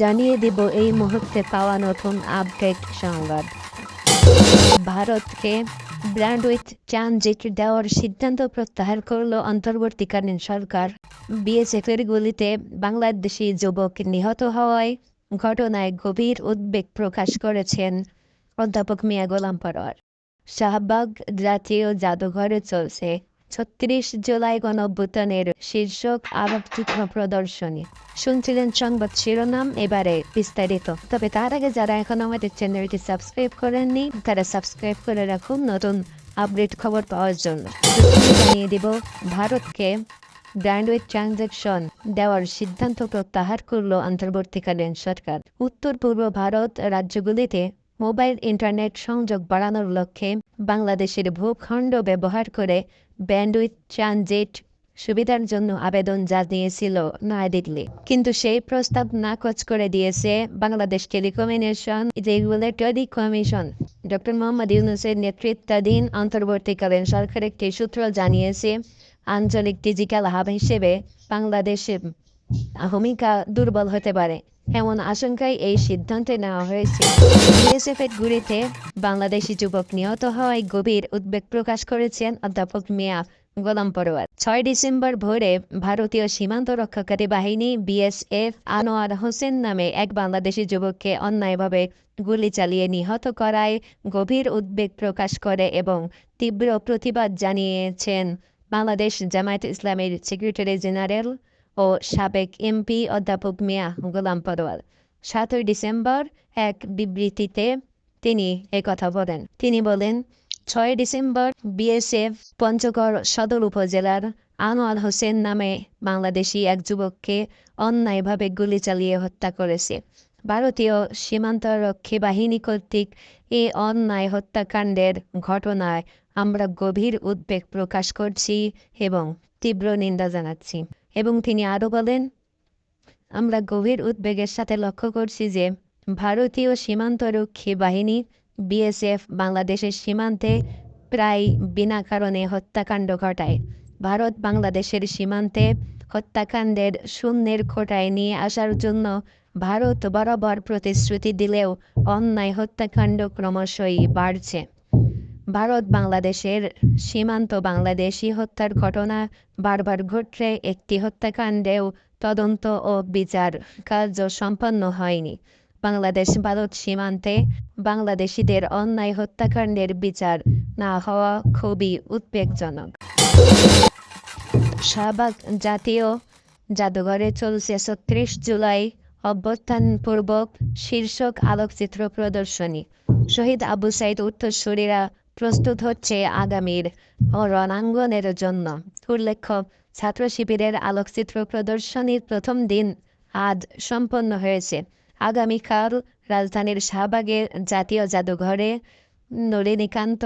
জানিয়ে দেব এই মুহূর্তে পাওয়া নতুন আপডেট সংবাদ। ভারতকে ব্র্যান্ডউইথ ট্রানজিট দেওয়ার সিদ্ধান্ত প্রত্যাহার করল অন্তর্বর্তীকালীন সরকার। বিএসএফের গুলিতে বাংলাদেশি যুবক নিহত হওয়ায় ঘটনায় গভীর উদ্বেগ প্রকাশ করেছেন অধ্যাপক মিয়া গোলাম পরোয়ার। শাহবাগ জাতীয় জাদুঘরে চলছে ছত্রিশ জুলাই গণঅভ্যুত্থানের শীর্ষক আলোকচিত্র প্রদর্শনী। শুনছিলেন সংবাদ শিরোনাম, এবারে বিস্তারিত। তবে তার আগে যারা এখন আমাদের চ্যানেলটি সাবস্ক্রাইব করেননি, তারা সাবস্ক্রাইব করে রাখুন নতুন আপডেট খবর পাওয়ার জন্য। জানিয়ে দিব, ভারতকে ব্র্যান্ডউইথ ট্রানজ্যাকশন দেওয়ার সিদ্ধান্ত প্রত্যাহার করল অন্তর্বর্তীকালীন সরকার। উত্তর পূর্ব ভারত রাজ্যগুলিতে মোবাইল ইন্টারনেট সংযোগ বাড়ানোর লক্ষ্যে বাংলাদেশের ভূখণ্ড ব্যবহার করে ব্যান্ডউইথ ট্রানজিট সুবিধার জন্য আবেদন জানিয়েছিল নয়াদিল্লি। কিন্তু সেই প্রস্তাব নাকচ করে দিয়েছে Bangladesh telecommunication regulatory commission. Doctor Mohammad ইউনুসের নেতৃত্বাধীন অন্তর্বর্তীকালীন সরকার একটি সূত্র জানিয়েছে, আঞ্চলিক ডিজিটাল হাব হিসেবে বাংলাদেশের ভূমিকা দুর্বল হতে পারে। এমন আশঙ্কায় এই সিদ্ধান্ত নেওয়া হয়েছে। বিএসএফের গুলিতে বাংলাদেশি যুবক নিহত হওয়ায় গভীর উদ্বেগ প্রকাশ করেছেন অধ্যাপক মিয়া গোলাম পরোয়ার ছয় ডিসেম্বর ভোরে ভারতীয় সীমান্ত রক্ষাকারী বাহিনী বিএসএফ আনোয়ার হোসেন নামে এক বাংলাদেশি যুবককে অন্যায়ভাবে গুলি চালিয়ে নিহত করায় গভীর উদ্বেগ প্রকাশ করে এবং তীব্র প্রতিবাদ জানিয়েছেন বাংলাদেশ জামায়াত ইসলামের সেক্রেটারি জেনারেল ও সাবেক এমপি অধ্যাপক মিয়া গোলাম পরোয়ার। সাতই ডিসেম্বর এক বিবৃতিতে তিনি কথা বলেন। তিনি বলেন, ছয় ডিসেম্বর বিএসএফ পঞ্চগড় সদর উপজেলার আনোয়ার হোসেন নামে বাংলাদেশি এক যুবককে অন্যায়ভাবে গুলি চালিয়ে হত্যা করেছে। ভারতীয় সীমান্তরক্ষী বাহিনী কর্তৃক এ অন্যায় হত্যাকাণ্ডের ঘটনায় আমরা গভীর উদ্বেগ প্রকাশ করছি এবং তীব্র নিন্দা জানাচ্ছি। এবং তিনি আরও বলেন, আমরা গভীর উদ্বেগের সাথে লক্ষ্য করছি যে ভারতীয় সীমান্তরক্ষী বাহিনী বিএসএফ বাংলাদেশের সীমান্তে প্রায় বিনা কারণে হত্যাকাণ্ড ঘটায়। ভারত বাংলাদেশের সীমান্তে হত্যাকাণ্ডের শূন্যের খোটায় নিয়ে আসার জন্য ভারত বরাবর প্রতিশ্রুতি দিলেও অন্যায় হত্যাকাণ্ড ক্রমশই বাড়ছে। ভারত বাংলাদেশের সীমান্ত বাংলাদেশি হত্যার ঘটনা বারবার ঘটলে একটি হত্যাকাণ্ডেও তদন্ত ও বিচার কার্য সম্পন্ন হয়নি। বাংলাদেশ ভারত সীমান্তে বাংলাদেশিদের অন্যায় হত্যাকাণ্ডের বিচার না হওয়া খুবই উদ্বেগজনক শাহবাগ জাতীয় জাদুঘরে চলছে ছত্রিশ জুলাই অভ্যুত্থানপূর্বক শীর্ষক আলোকচিত্র প্রদর্শনী। শহীদ আবু সাইদ উত্তরসূরিরা প্রস্তুত হচ্ছে আগামীর রণাঙ্গনের জন্য। উল্লেখ্য ছাত্র শিবিরের আলোকচিত্র প্রদর্শনীর প্রথম দিন আজ সম্পন্ন হয়েছে। আগামীকাল রাজধানীর শাহবাগের জাতীয় জাদুঘরে নলিনীকান্ত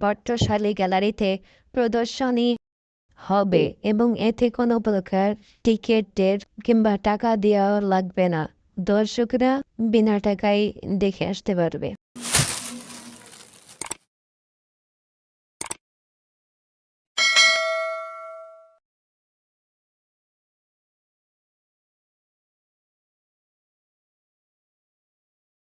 বট্টশালী গ্যালারিতে প্রদর্শনী হবে এবং এতে কোনো প্রকার টিকিটের কিংবা টাকা দেওয়া লাগবে না। দর্শকরা বিনা টাকায় দেখে আসতে পারবে।